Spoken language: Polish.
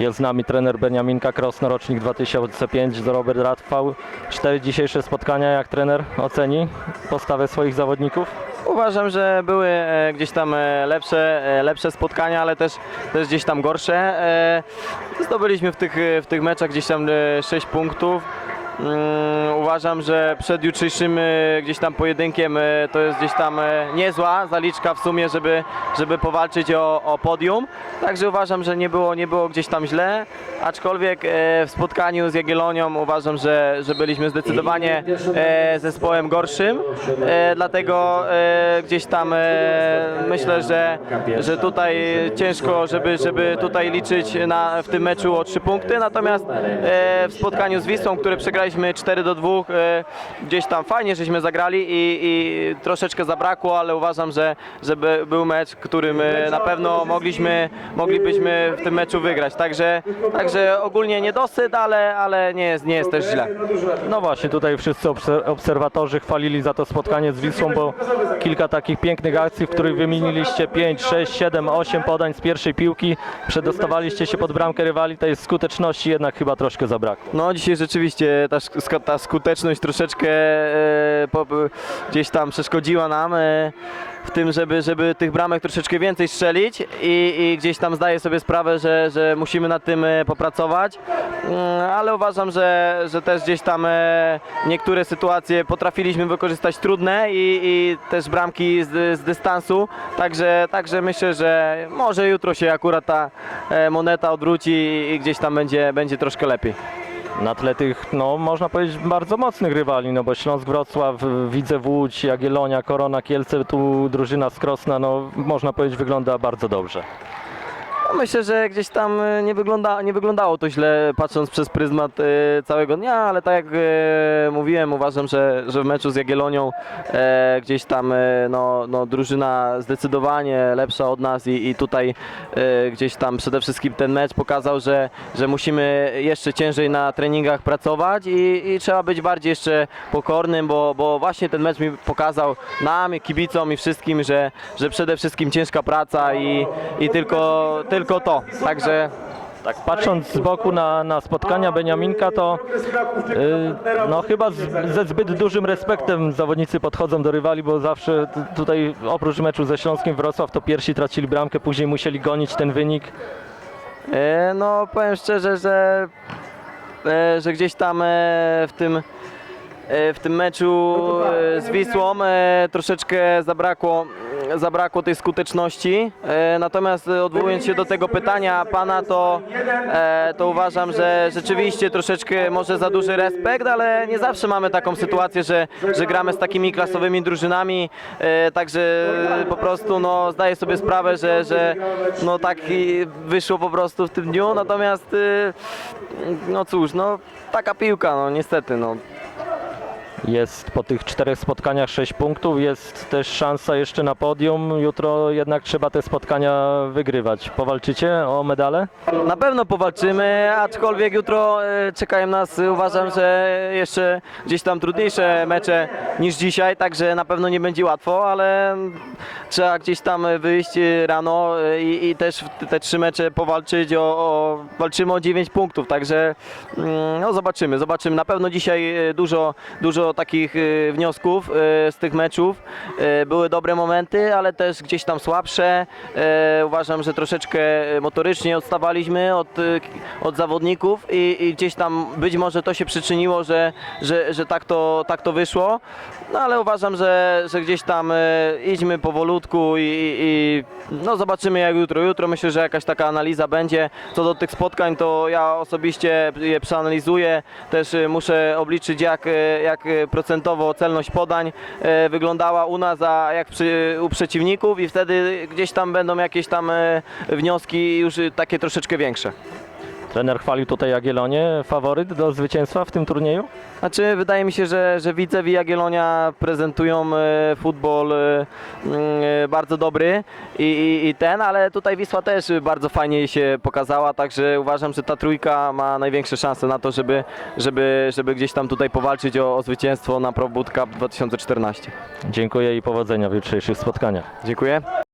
Jest z nami trener Beniaminka Krosno, rocznik 2005, Robert Radfał. Cztery dzisiejsze spotkania, jak trener oceni postawę swoich zawodników? Uważam, że były e, gdzieś tam e, lepsze, e, lepsze spotkania, ale też, też gdzieś tam gorsze. E, Zdobyliśmy w tych, w tych meczach gdzieś tam 6 punktów. Mm, Uważam, że przed jutrzejszym e, gdzieś tam pojedynkiem e, to jest gdzieś tam e, niezła zaliczka w sumie, żeby, żeby powalczyć o, o podium. Także uważam, że nie było, nie było gdzieś tam źle, aczkolwiek w spotkaniu z Jagiellonią uważam, że, że byliśmy zdecydowanie zespołem gorszym, dlatego gdzieś tam myślę, że, że tutaj ciężko, żeby, żeby tutaj liczyć na, w tym meczu o trzy punkty, natomiast w spotkaniu z Wisłą, które przegraliśmy 4 do 2, e, gdzieś tam fajnie żeśmy zagrali i, i troszeczkę zabrakło, ale uważam, że, że by- był mecz, którym e, na pewno mogliśmy, moglibyśmy w tym meczu wygrać, także, także ogólnie niedosyt, ale, ale nie, jest, nie jest też źle. No właśnie, tutaj wszyscy obser- obserwatorzy chwalili za to spotkanie z Wisłą, bo kilka takich pięknych akcji, w których wymieniliście 5, 6, 7, 8 podań z pierwszej piłki, przedostawaliście się pod bramkę rywali, tej skuteczności jednak chyba troszkę zabrakło. No dzisiaj rzeczywiście ta, ta skuteczność troszeczkę e, gdzieś tam przeszkodziła nam e, w tym, żeby, żeby tych bramek troszeczkę więcej strzelić i, i gdzieś tam zdaję sobie sprawę, że, że musimy nad tym e, popracować, Mm, ale uważam, że, że też gdzieś tam niektóre sytuacje potrafiliśmy wykorzystać trudne i, i też bramki z, z dystansu, także, także myślę, że może jutro się akurat ta moneta odwróci i gdzieś tam będzie, będzie troszkę lepiej. Na tle tych, no można powiedzieć, bardzo mocnych rywali, no bo Śląsk Wrocław, Widzew Łódź, Jagiellonia, Korona, Kielce, tu drużyna z Krosna, no można powiedzieć, wygląda bardzo dobrze. No myślę, że gdzieś tam e, nie, wygląda, nie wyglądało to źle, patrząc przez pryzmat e, całego dnia, ale tak jak e, mówiłem, uważam, że, że w meczu z Jagiellonią e, gdzieś tam no, no, drużyna zdecydowanie lepsza od nas i, i tutaj gdzieś tam przede wszystkim ten mecz pokazał, że, że musimy jeszcze ciężej na treningach pracować i, i trzeba być bardziej jeszcze pokornym, bo, bo właśnie ten mecz mi pokazał nam, kibicom i wszystkim, że, że przede wszystkim ciężka praca i, i tylko, tylko to. Także Tak patrząc z boku na, na spotkania Beniaminka, to y, no chyba z, ze zbyt dużym respektem zawodnicy podchodzą do rywali, bo zawsze tutaj oprócz meczu ze Śląskiem Wrocław to pierwsi tracili bramkę, później musieli gonić ten wynik. E, No powiem szczerze, że, e, że gdzieś tam e, w tym, w tym meczu z Wisłą troszeczkę zabrakło, zabrakło tej skuteczności. E, Natomiast e, odwołując się do tego pytania pana, to, e, to uważam, że rzeczywiście troszeczkę może za duży respekt, ale nie zawsze mamy taką sytuację, że, że gramy z takimi klasowymi drużynami. Także po prostu no, zdaję sobie sprawę, że, że no, tak wyszło po prostu w tym dniu. Natomiast no cóż, no taka piłka, no niestety. No. Jest po tych czterech spotkaniach 6 punktów, jest też szansa jeszcze na podium. Jutro jednak trzeba te spotkania wygrywać. Powalczycie o medale? Na pewno powalczymy, aczkolwiek jutro e, czekają nas, e, uważam, że jeszcze gdzieś tam trudniejsze mecze niż dzisiaj, także na pewno nie będzie łatwo, ale trzeba gdzieś tam wyjść rano e, i, i też te trzy mecze powalczyć o, o walczymy o 9 punktów, także mm, no zobaczymy, zobaczymy. Na pewno dzisiaj e, dużo, takich e, wniosków e, z tych meczów. E, Były dobre momenty, ale też gdzieś tam słabsze. Uważam, że troszeczkę motorycznie odstawaliśmy od, od zawodników i, i gdzieś tam być może to się przyczyniło, że, że, że tak, to, tak to wyszło. No ale uważam, że, że gdzieś tam idźmy powolutku i, i, no zobaczymy jak jutro. Jutro myślę, że jakaś taka analiza będzie. Co do tych spotkań, to ja osobiście je przeanalizuję. Też muszę obliczyć jak, jak procentowo celność podań e, wyglądała u nas, a jak przy, u przeciwników i wtedy gdzieś tam będą jakieś tam e, wnioski już takie troszeczkę większe. Trener chwalił tutaj Jagiellonię. Faworyt do zwycięstwa w tym turnieju? Znaczy, wydaje mi się, że, że Widzew i Jagiellonia prezentują e, futbol e, mm, e, bardzo dobry i, i, i ten, ale tutaj Wisła też bardzo fajnie się pokazała, także uważam, że ta trójka ma największe szanse na to, żeby, żeby, żeby gdzieś tam tutaj powalczyć o, o zwycięstwo na Pro Boot Cup 2014. Dziękuję i powodzenia w jutrzejszych spotkaniach. Dziękuję.